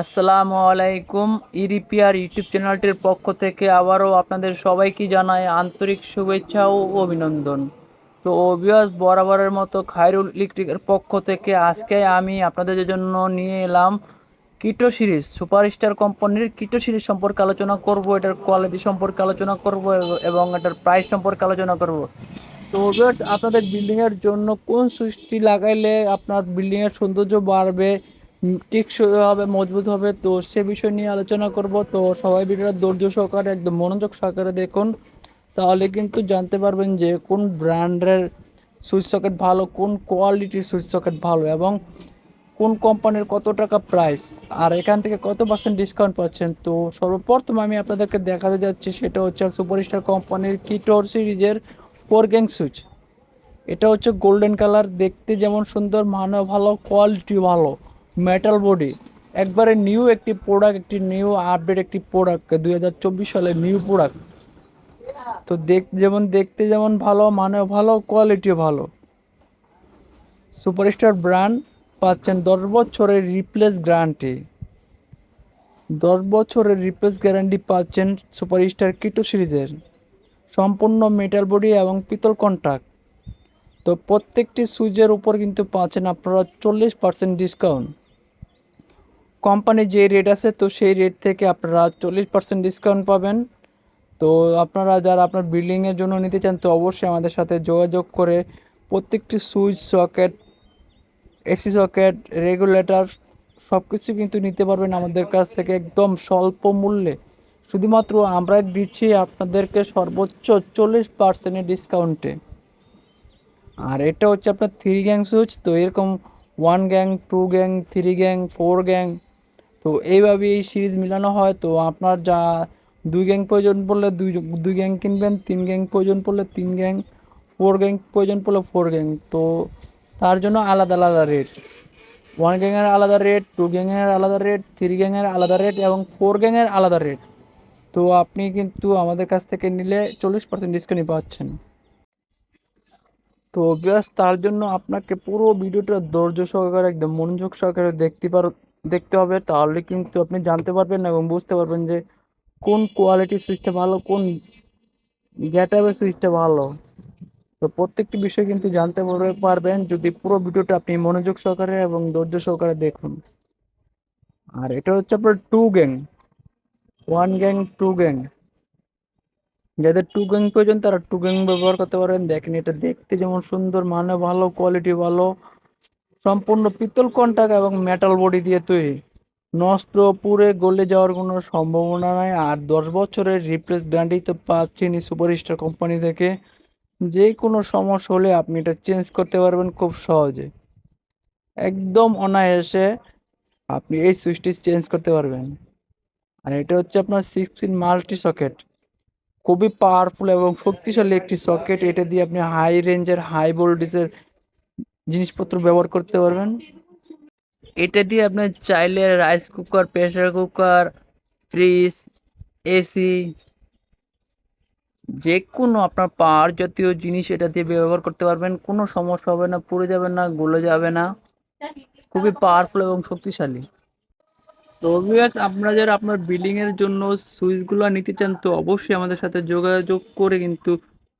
আসসালামু আলাইকুম ইরিপিআর ইউটিউব চ্যানেলটির পক্ষ থেকে আবারও আপনাদের সবাইকে জানাই আন্তরিক শুভেচ্ছা ও অভিনন্দন। তো অবিয়াস বরাবরের মতো খায়রুল ইলেকট্রিকের পক্ষ থেকে আজকে আমি আপনাদের জন্য নিয়ে এলাম কিটো সিরিজ, সুপারস্টার কোম্পানির কিটো সিরিজ সম্পর্কে আলোচনা করব, এটার কোয়ালিটি সম্পর্কে আলোচনা করব এবং এটার প্রাইস সম্পর্কে আলোচনা করব। তো ভিউয়ার্স আপনাদের বিল্ডিংয়ের জন্য কোন সুইচটি লাগাইলে আপনার বিল্ডিংয়ের সৌন্দর্য বাড়বে টেকসই হবে মজবুত হবে তো সে বিষয় নিয়ে আলোচনা করব। তো সবাই ভিডিওটা ধৈর্য সহকারে একদম মনোযোগ সহকারে দেখুন। তাহলে কিন্তু জানতে পারবেন যে কোন ব্র্যান্ডের সুইচ সকেট ভালো, কোন কোয়ালিটির সুইচ সকেট ভালো এবং কোন কোম্পানির কত টাকা প্রাইস আর এখান থেকে কত পার্সেন্ট ডিসকাউন্ট পাচ্ছেন। তো সর্বপ্রথম আমি আপনাদেরকে দেখাতে যাচ্ছি সেটা হচ্ছে সুপারস্টার কোম্পানির কিটোর সিরিজের ফোর গ্যাং সুইচ। এটা হচ্ছে গোল্ডেন কালার, দেখতে যেমন সুন্দর মানে ভালো কোয়ালিটি ভালো। মেটাল বডি একবারে নিউ একটি প্রোডাক্ট একটি নিউ আপডেট একটি প্রোডাক্ট দুই হাজার চব্বিশ সালে নিউ প্রোডাক্ট তো দেখ, যেমন দেখতে যেমন ভালো মানে ভালো কোয়ালিটিও ভালো। সুপারস্টার ব্র্যান্ড পাচ্ছেন দশ বছরের রিপ্লেস গ্যারান্টি দশ বছরের রিপ্লেস গ্যারান্টি পাচ্ছেন সুপারস্টার কিটো সিরিজের সম্পূর্ণ মেটাল বডি এবং পিতল কন্ট্যাক্ট তো প্রত্যেকটি সুইচের উপর কিন্তু পাচ্ছেন আপনারা চল্লিশ পার্সেন্ট ডিসকাউন্ট কোম্পানির যে রেট আছে, তো সেই রেট থেকে আপনারা চল্লিশ পার্সেন্ট ডিসকাউন্ট পাবেন। তো আপনারা যারা আপনার বিল্ডিংয়ের জন্য নিতে চান, তো অবশ্যই আমাদের সাথে যোগাযোগ করে প্রত্যেকটি switch socket, AC socket regulator সব কিছু কিন্তু নিতে পারবেন আমাদের কাছ থেকে একদম স্বল্প মূল্যে। শুধুমাত্র আমরা দিচ্ছি আপনাদেরকে সর্বোচ্চ চল্লিশ পার্সেন্টের ডিসকাউন্টে আর এটা হচ্ছে আপনার থ্রি গ্যাং সুইচ তো এরকম one gang two gang three gang four gang তো এইভাবে এই সিরিজ মিলানো হয়। তো আপনার যা দুই গ্যাং প্রয়োজন পড়লে দুই দুই গ্যাং কিনবেন, তিন গ্যাং প্রয়োজন পড়লে তিন গ্যাং, ফোর গ্যাং প্রয়োজন পড়লে ফোর গ্যাং। তো তার জন্য আলাদা আলাদা রেট। ওয়ান গ্যাংয়ের আলাদা রেট, টু গ্যাংয়ের আলাদা রেট, থ্রি গ্যাংয়ের আলাদা রেট এবং ফোর গ্যাংয়ের আলাদা রেট। তো আপনি কিন্তু আমাদের কাছ থেকে নিলে চল্লিশ পার্সেন্ট ডিসকাউন্ট পাচ্ছেন। তো অবভিয়াস তার জন্য আপনাকে পুরো ভিডিওটা ধৈর্য সহকারে, একদম মনোযোগ সহকারে দেখতে পার দেখতে হবে, তাহলে কিন্তু আপনি জানতে পারবেন এবং বুঝতে পারবেন যে কোন কোয়ালিটির সুইচটা ভালো, কোন গ্যাটাপের সুইচটা ভালো। তো প্রত্যেকটি বিষয় কিন্তু জানতে পারবেন যদি পুরো ভিডিওটা আপনি মনোযোগ সহকারে এবং ধৈর্য সহকারে দেখুন। আর এটা হচ্ছে আপনার two gang one gang two gang যাদের টু গ্যাং প্রয়োজন, তারা টু গ্যাং ব্যবহার করতে পারেন। দেখেন এটা দেখতে যেমন সুন্দর মানে ভালো কোয়ালিটি ভালো। সম্পূর্ণ পিতল কন্টাক্ট এবং মেটাল বডি দিয়ে তৈরি। নষ্ট, পুড়ে, গলে যাওয়ার কোনো সম্ভাবনা নাই। আর দশ বছরের রিপ্লেস গ্যারান্টি তো পাচ্ছেন সুপারস্টার কোম্পানি থেকে। যে কোনো সমস্যা হলে আপনি এটা চেঞ্জ করতে পারবেন খুব সহজে। একদম অনায়াসে আপনি এই সুইচটি চেঞ্জ করতে পারবেন। আর এটা হচ্ছে আপনার সিক্সটিন মাল্টি সকেট খুবই পাওয়ারফুল এবং শক্তিশালী একটি সকেট এটা দিয়ে আপনি হাই রেঞ্জের হাই ভোল্টেজের জিনিসপত্র ব্যবহার করতে পারবেন। এটা দিয়ে আপনি চাইলে rice cooker pressure cooker fridge AC যে কোনো আপনার পাওয়ার জাতীয় জিনিস এটা দিয়ে ব্যবহার করতে পারবেন। কোনো সমস্যা হবে না, পুড়ে যাবে না, গলে যাবে না। খুবই পাওয়ারফুল এবং শক্তিশালী। তো ভিউয়ার্স আপনারা যারা আপনার বিল্ডিং এর জন্য সুইচগুলো নিতে চান, তো অবশ্যই আমাদের সাথে যোগাযোগ করে কিন্তু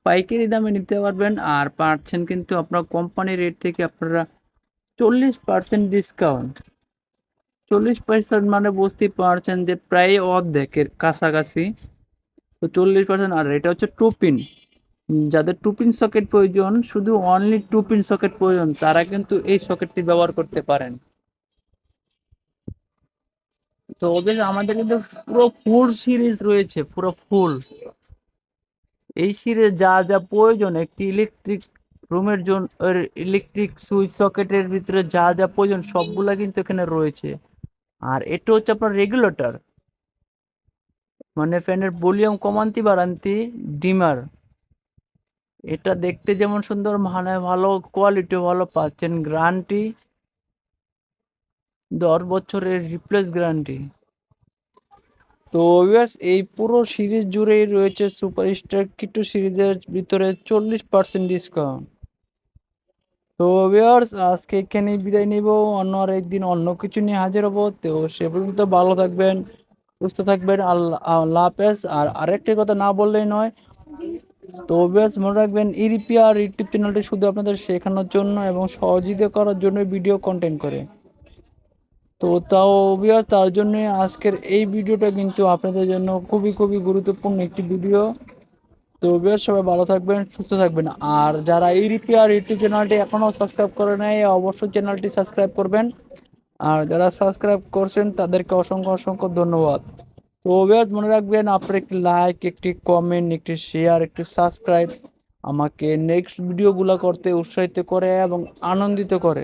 পাইকারি দামে নিতে পারবেন আর পাচ্ছেন কিন্তু আপনার কোম্পানির রেট থেকে আপনারা চল্লিশ পার্সেন্ট ডিসকাউন্ট চল্লিশ পার্সেন্ট মানে বুঝতেই পারছেন যে প্রায় অর্ধেকের কাছাকাছি। তো চল্লিশ পার্সেন্ট আর এটা হচ্ছে টু পিন যাদের টু পিন সকেট প্রয়োজন, শুধু অনলি টু পিন সকেট প্রয়োজন, তারা কিন্তু এই সকেটটি ব্যবহার করতে পারেন। তো অবভিয়াস আমাদের কিন্তু পুরো ফুল সিরিজ রয়েছে, পুরো ফুল এই সিরিজ যা যা প্রয়োজন, একটি ইলেকট্রিক রুমের জন্য ইলেকট্রিক সুইচ সকেটের ভিতরে যা যা প্রয়োজন, সবগুলা কিন্তু এখানে রয়েছে। আর এটা হচ্ছে আপনার রেগুলেটর মানে ফ্যানের ভলিউম কমান্তি বাড়ান্তি, ডিমার। এটা দেখতে যেমন সুন্দর মানে ভালো কোয়ালিটি ভালো পাচ্ছেন। গ্যারান্টি দশ বছরের রিপ্লেস গ্যারান্টি তো ইউএস এই পুরো সিরিজ জুড়েই রয়েছে সুপারস্টার কিটু সিরিজের ভিতরে চল্লিশ পার্সেন্ট ডিসকাউন্ট তো ভিউয়ার্স আজকে এখানেই বিদায় নিব। অন্য আর একদিন অন্য কিছু নিয়ে হাজির হব। তো সে পর্যন্ত ভালো থাকবেন, সুস্থ থাকবেন। আল্লাহ হাফেজ। আর আরেকটি কথা না বললেই নয়, তো বেশ মনে রাখবেন ইরিপিআর ইউটিউব চ্যানেলটি শুধু আপনাদের শেখানোর জন্য এবং সহযোগিতা করার জন্য ভিডিও কন্টেন্ট করে। তো তাও অভিয়াস তার জন্য আজকের এই ভিডিওটা কিন্তু আপনাদের জন্য খুবই খুবই গুরুত্বপূর্ণ একটি ভিডিও। তো বেশ সবাই ভালো থাকবেন, সুস্থ থাকবেন। আর যারা এই রিপিআর ইউটিউব চ্যানেলটি এখনও সাবস্ক্রাইব করে নেয় অবশ্যই চ্যানেলটি সাবস্ক্রাইব করবেন। আর যারা সাবস্ক্রাইব করছেন, তাদেরকে অসংখ্য অসংখ্য ধন্যবাদ। তো বেশ মনে রাখবেন, আপনার একটি লাইক একটি কমেন্ট একটি শেয়ার একটি সাবস্ক্রাইব আমাকে নেক্সট ভিডিওগুলো করতে উৎসাহিত করে এবং আনন্দিত করে।